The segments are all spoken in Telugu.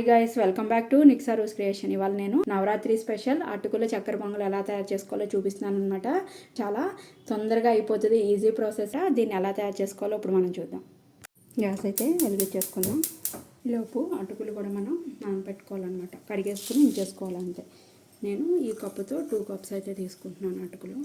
Hi guys welcome back to Niksa Rose creation ఇవాళ నేను నవరాత్రి స్పెషల్ అటుకుల చక్కెర పొంగల్ ఎలా తయారు చేసుకోవాలో చూపిస్తున్నాను అనమాట చాలా తొందరగా అయిపోతుంది ఈజీ ప్రాసెస్ దీన్ని ఎలా తయారు చేసుకోవాలో ఇప్పుడు మనం చూద్దాం. గ్యాస్ అయితే వెలిగించేసుకుందాం. లోపు అటుకులు కూడా మనం నానబెట్టుకోవాలన్నమాట. కడిగేసుకుని ఉంచేసుకోవాలంతే నేను ఈ కప్పుతో టూ కప్స్ అయితే తీసుకుంటున్నాను అటుకులు.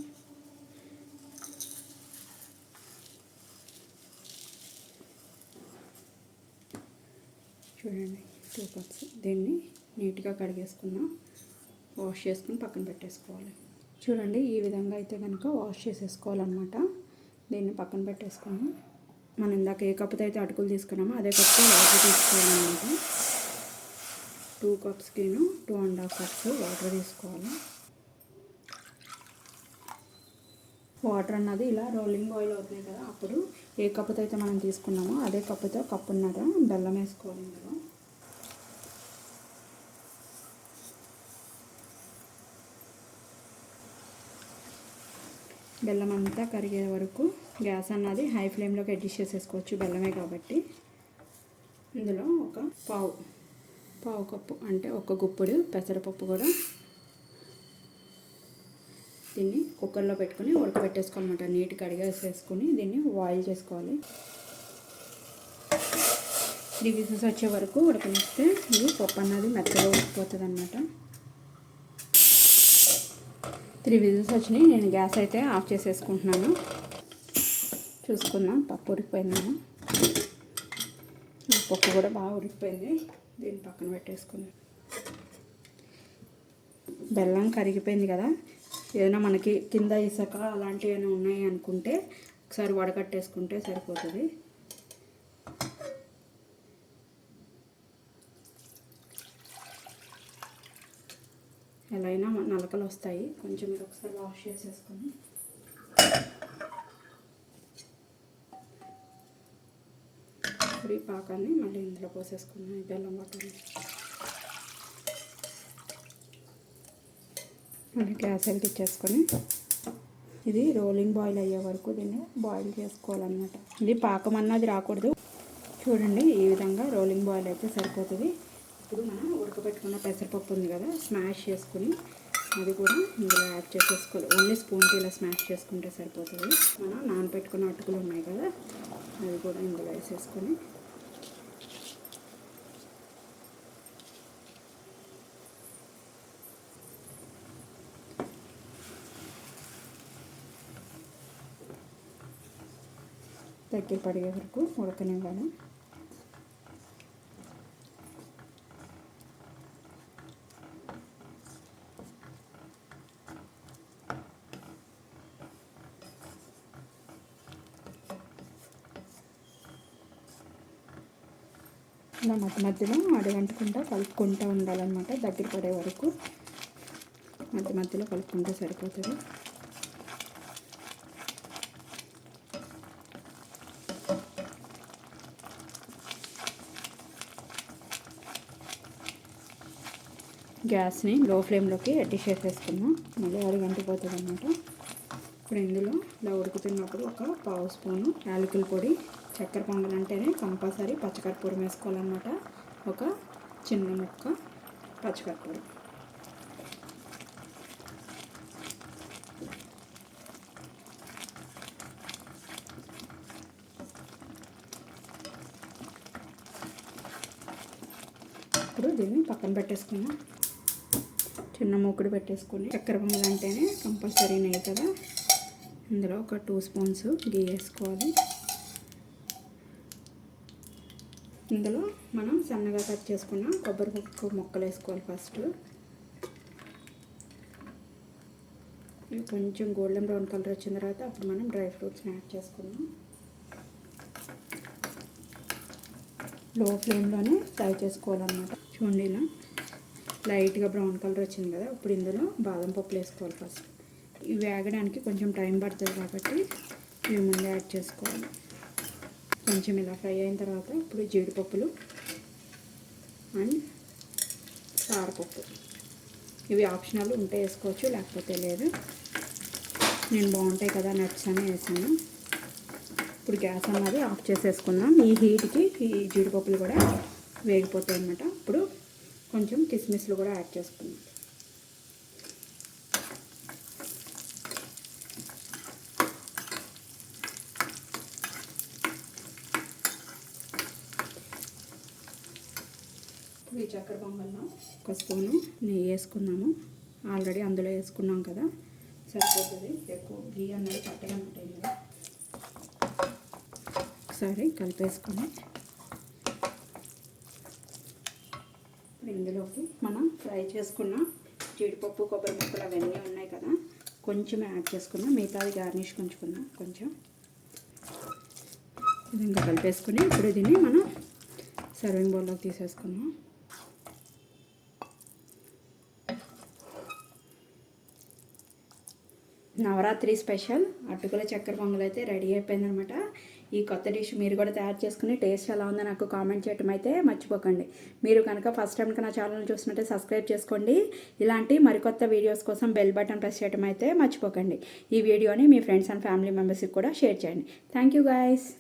చూడండి. టూ కప్స్ దీన్ని నీట్గా కడిగేసుకున్నాం వాష్ చేసుకుని పక్కన పెట్టేసుకోవాలి. చూడండి ఈ విధంగా అయితే కనుక వాష్ చేసేసుకోవాలన్నమాట. దీన్ని పక్కన పెట్టేసుకుని మనం ఇందాక ఏ కప్పుతో అయితే అటుకులు తీసుకున్నామో అదే కప్తో వాటర్ తీసుకోవాలన్నమాట. Two కప్స్కిను two and half cups water తీసుకోవాలి. వాటర్ అన్నది ఇలా రోలింగ్ ఆయిల్ అవుతుంది కదా అప్పుడు ఏ కప్పుతో అయితే మనం తీసుకున్నామో అదే కప్పుతో కప్పున్నర బెల్లం వేసుకోవాలి ఇందులో. బెల్లం అంతా కరిగే వరకు గ్యాస్ అన్నది హై ఫ్లేమ్లోకి అడ్జస్ట్ చేసేసుకోవచ్చు బెల్లమే కాబట్టి. ఇందులో ఒక పావు పావు కప్పు అంటే ఒక గుప్పుడు పెసరపప్పు కూడా దీన్ని కుక్కర్లో పెట్టుకుని ఉడకబెట్టేసుకోవాలన్నమాట. నీట్గా కడిగేసేసుకుని దీన్ని బాయిల్ చేసుకోవాలి. త్రీ విజిల్స్ వచ్చే వరకు ఉడకనిస్తే ఇది పప్పు అన్నది మెత్తగా ఉడికిపోతుంది అనమాట త్రీ విజిల్స్ వచ్చినాయి. నేను గ్యాస్ అయితే ఆఫ్ చేసేసుకుంటున్నాను. చూసుకుందాం. పప్పు ఉడికిపోయిందాము పప్పు కూడా బాగా ఉడికిపోయింది. దీన్ని పక్కన పెట్టేసుకుందాం. బెల్లం కరిగిపోయింది కదా. ఏదైనా మనకి కింద ఇసక అలాంటివి ఏమైనా ఉన్నాయి అనుకుంటే ఒకసారి వడకట్టేసుకుంటే సరిపోతుంది. ఎలా అయినా నలకలు వస్తాయి కొంచెం మీరు ఒకసారి వాష్ చేసేసుకొని. ఇప్పుడు పాకాన్ని మళ్ళీ ఇందులో పోసేసుకున్నాం ఈ బెల్లం వాటర్ని. మళ్ళీ గ్యాస్ వెలిగించేసుకొని ఇది రోలింగ్ బాయిల్ అయ్యే వరకు దీన్ని బాయిల్ చేసుకోవాలన్నమాట. ఇది పాకం అన్నది రాకూడదు. చూడండి ఈ విధంగా రోలింగ్ బాయిల్ అయితే సరిపోతుంది. ఇప్పుడు మనం ఉడకబెట్టుకున్న పెసరపప్పు ఉంది కదా స్మాష్ చేసుకుని అది కూడా ఇందులో యాడ్ చేసేసుకోవాలి. ఓన్లీ స్పూన్కి ఇలా స్మాష్ చేసుకుంటే సరిపోతుంది. మనం నానబెట్టుకున్న అటుకులు ఉన్నాయి కదా అది కూడా ఇందులో వేసేసుకొని దగ్గర పడిగే వరకు ఉడకనివ్వాలి. ఇలా మధ్య మధ్యలో అడగంటకుండా కలుపుకుంటూ ఉండాలన్నమాట దగ్గర పడే వరకు. మధ్య మధ్యలో కలుపుకుంటే సరిపోతుంది. గ్యాస్ని లో ఫ్లేమ్లోకి అడ్జస్ట్ చేసేసుకున్నాం మళ్ళీ అరగంటిపోతుంది అనమాట ఇప్పుడు ఇందులో ఇలా ఉడుకుతున్నప్పుడు ఒక పావు స్పూను యాలకుల పొడి చక్కెర పొంగల్ అంటేనే కంపల్సరీ పచ్చకర్పూరం వేసుకోవాలన్నమాట. ఒక చిన్న ముక్క పచ్చకర్పూరం. ఇప్పుడు దీన్ని పక్కన పెట్టేసుకున్నాం చిన్న మూకుడు పెట్టేసుకొని చక్కెర పొంగల్ అంటేనే కంపల్సరీ నెయ్యి కదా. ఇందులో ఒక టూ స్పూన్స్ గీ వేసుకోవాలి. ఇందులో మనం సన్నగా కట్ చేసుకున్న కొబ్బరి ముక్క ముక్కలు వేసుకోవాలి ఫస్ట్. కొంచెం గోల్డెన్ బ్రౌన్ కలర్ వచ్చిన తర్వాత అప్పుడు మనం డ్రై ఫ్రూట్స్ని యాడ్ చేసుకున్నాం లో ఫ్లేమ్లోనే ఫ్రై చేసుకోవాలన్నమాట. చూడండి ఇలా లైట్గా బ్రౌన్ కలర్ వచ్చింది కదా ఇప్పుడు ఇందులో బాదం పప్పులు వేసుకోవాలి ఫస్ట్. ఇవి వేగడానికి కొంచెం టైం పడుతుంది కాబట్టి ఇవి ముందే యాడ్ చేసుకోవాలి. కొంచెం ఇలా ఫ్రై అయిన తర్వాత ఇప్పుడు జీడిపప్పులు అండ్ కారపప్పు. ఇవి ఆప్షనల్ ఉంటే వేసుకోవచ్చు లేకపోతే లేదు. నేను బాగుంటాయి కదా నట్స్ అని వేసాను. ఇప్పుడు గ్యాస్ అన్నది ఆఫ్ చేసేసుకుందాం ఈ హీట్కి ఈ జీడిపప్పులు కూడా వేగిపోతాయి అన్నమాట. ఇప్పుడు కొంచెం కిస్మిస్లు కూడా యాడ్ చేసుకున్నాం ఈ చక్కెర పొంగల్లో ఒక స్పూను నెయ్యి వేసుకున్నాము. ఆల్రెడీ అందులో వేసుకున్నాం కదా. సరిపోతుంది. ఎక్కువ గీ అన్నది పట్టగా ఉంటాయి కదా ఒకసారి కలిపేసుకొని ఇందులోకి మనం ఫ్రై చేసుకున్న జీడిపప్పు కొబ్బరి ముక్కలు అవన్నీ ఉన్నాయి కదా. కొంచెం యాడ్ చేసుకున్నాం మిగతాది గార్నిష్ ఉంచుకున్నాం కొంచెం. విధంగా కలిపేసుకుని ఇప్పుడు దీన్ని మనం సర్వింగ్ బౌల్లోకి తీసేసుకున్నాం నవరాత్రి స్పెషల్. అటుకుల చక్కెర పొంగల్ అయితే రెడీ అయిపోయిందనమాట. ఈ కొత్త డిష్ మీరు కూడా తయారు చేసుకుని టేస్ట్ ఎలా ఉందో నాకు కామెంట్ చేయటం అయితే మర్చిపోకండి. మీరు కనుక ఫస్ట్ టైం నా ఛానల్ చూసినట్టే సబ్స్క్రైబ్ చేసుకోండి. ఇలాంటి మరికొత్త వీడియోస్ కోసం బెల్ బటన్ ప్రెస్ చేయడం అయితే మర్చిపోకండి. ఈ వీడియోని మీ ఫ్రెండ్స్ అండ్ ఫ్యామిలీ మెంబర్స్కి కూడా షేర్ చేయండి. Thank you guys.